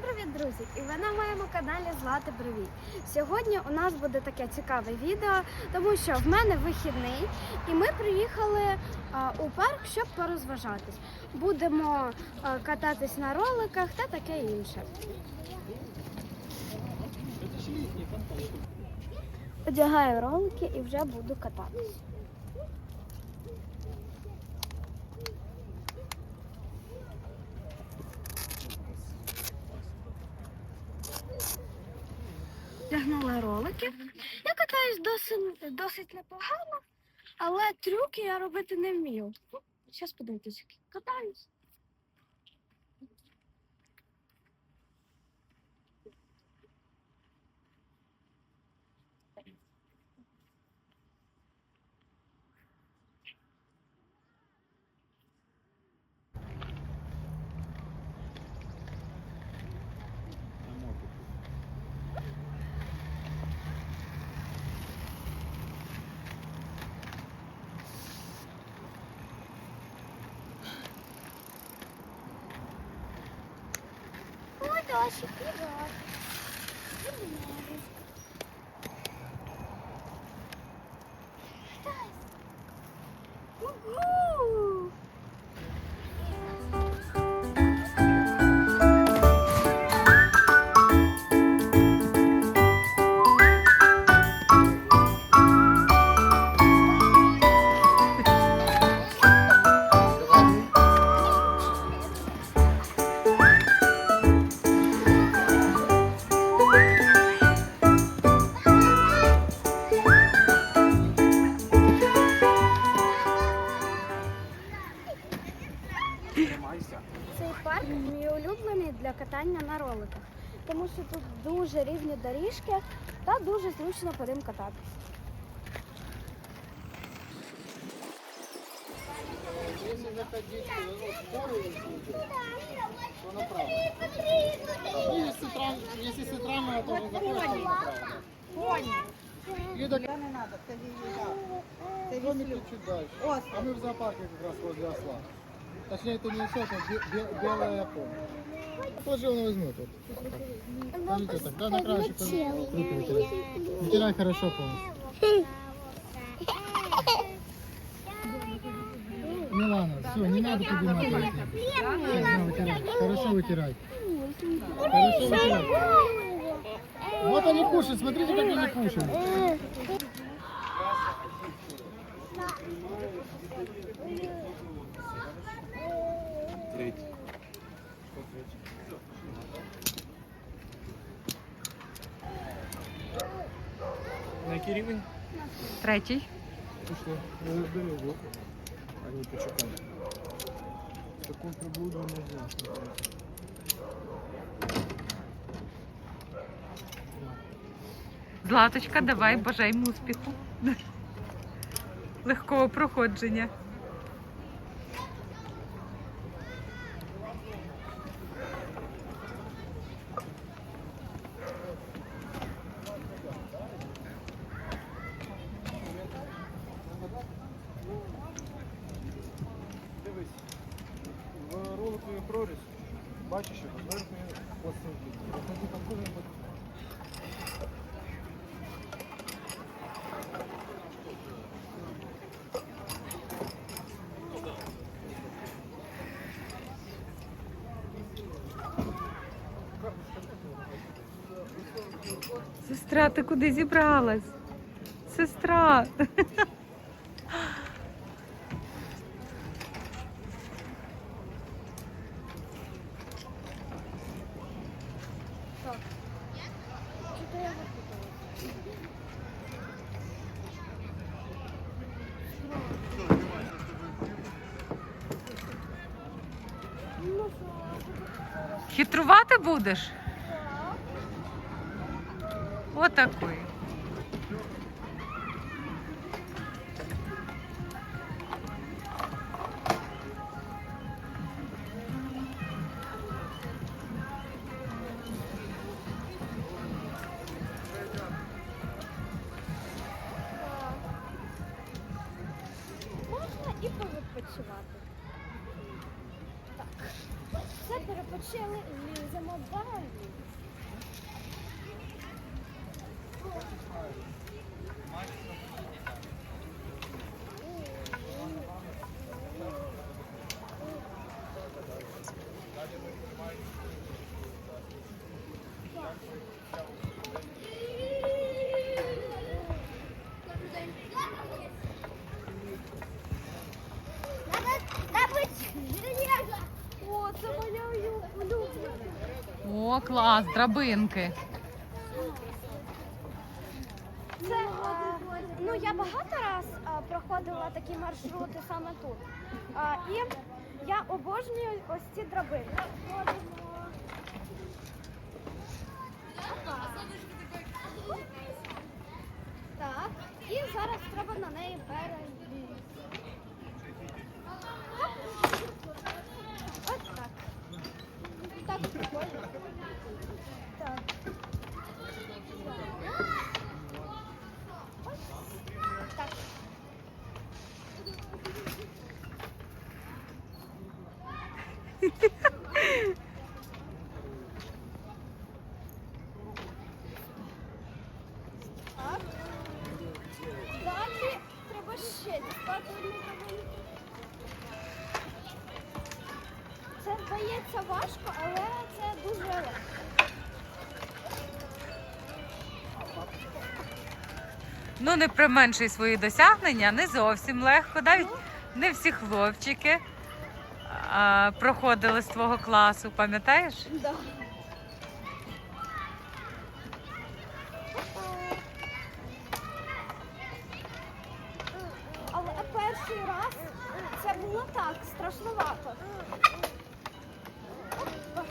привіт, друзі! І ви на моєму каналі Злати Привіт. Сьогодні у нас буде таке цікаве відео, тому що в мене вихідний, і ми приїхали а, у парк, щоб порозважатись. Будемо а, кататись на роликах та таке інше. Одягаю ролики і вже буду кататись. Вдягнула ролики. Я катаюсь досить, досить непогано, але трюки я робити не вмію. Зараз подивитися, катаюсь. Привет. Угу! Роликах, тому що тут дуже рівні доріжки та дуже зручно по ним кататися. Если заходить то направо. Ну, если, централь- если центрального, то то. Поні. Не чуть дальше. Ось. А мы в зоопарке как раз возле осла. Точнее, это не осел, это бе- бе- белая япония. Положил, он возьмет. Вот. Положите так, да, на краешек. Руки вытирай. Хорошо полностью. Милана, все, не надо поднимать на, вытирай. Хорошо вытирай. Хорошо вытирай. Вот они кушают, смотрите, как они кушают. На який рівень? Третій. Що, не бери руку. А не почекай. Таку приблуду не знаю. Златочка, давай, бажаємо успіху. Легкого проходження. Сестра, ти куди зібралась? Сестра. Хитрувати будеш? Можна і повідпочивати. Так. Все перепочили, ліземо далі. О, це моя улюблена. О, клас, драбинки. Це ну я багато раз проходила такі маршрути саме тут. І я обожнюю ось ці драбини. Так, і зараз треба на неї перелізти. Ось так. Так, прикольно. Так. Так. Далі треба ще дістати. Це здається важко, але це дуже легко. Ну, не применшуй свої досягнення, не зовсім легко. Навіть не всі хлопчики а, проходили з твого класу, пам'ятаєш? Да. Але перший раз це було так страшновато. Опа.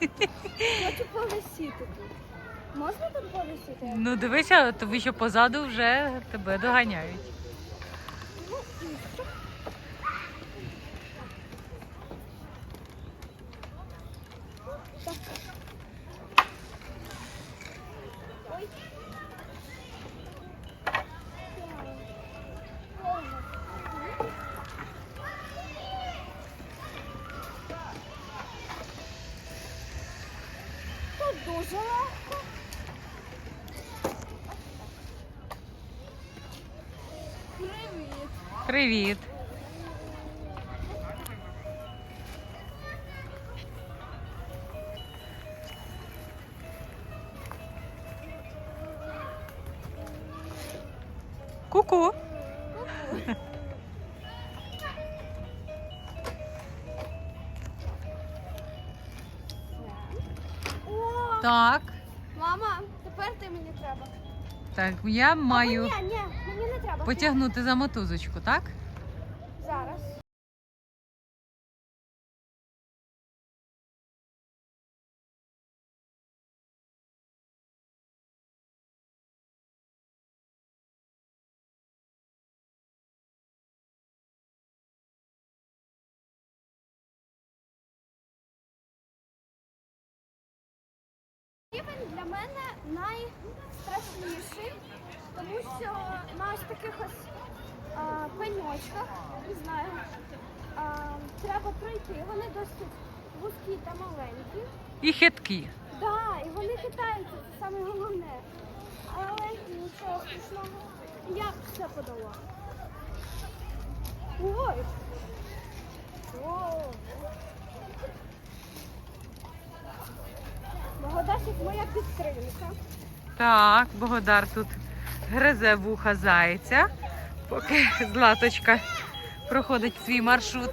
Хочу повисіти тут. Можна тут повисіти? Ну, дивися, тобі що позаду вже тебе доганяють. Дуже легко. Привіт. Привіт. Так. мама, тепер ти мені треба. Так, я маю Ні, ні, мені не треба. потягнути за мотузочку, так? Рівень для мене найстрашніший, тому що на ось таких ось а, пеньочках, не знаю, а, треба пройти. Вони досить вузькі та маленькі. І хиткі. Да, і вони хитаються, це саме головне. Але нічого страшного. Я все подала. Ой! Моя підтримка. Так, Богодар тут гризе вуха зайця, поки Златочка проходить свій маршрут.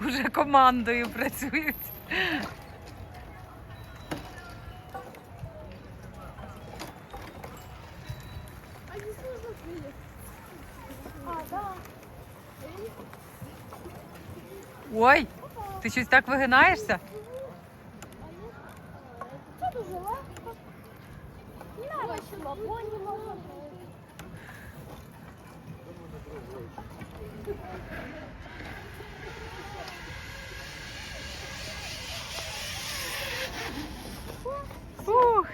Уже командою працюють. Ой, ти щось так вигинаєшся? Це дуже. Ух,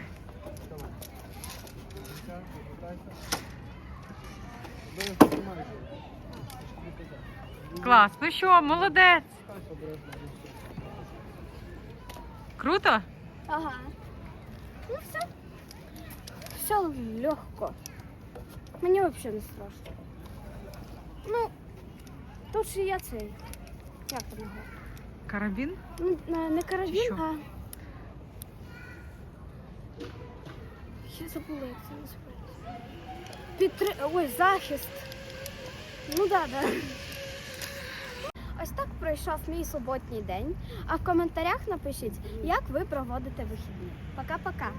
клас. Ну що, молодець. Круто? Ага. Ну все. Все легко. Мені взагалі не страшно. Ну, тут ще є цей. Як там його? Карабін? Ну, не- не карабін, що? а. Я забула, як це називається. Підтри... Ой, захист. Ну да, да. Ось так пройшов мій суботній день. А в коментарях напишіть, як ви проводите вихідні. Пока-пока.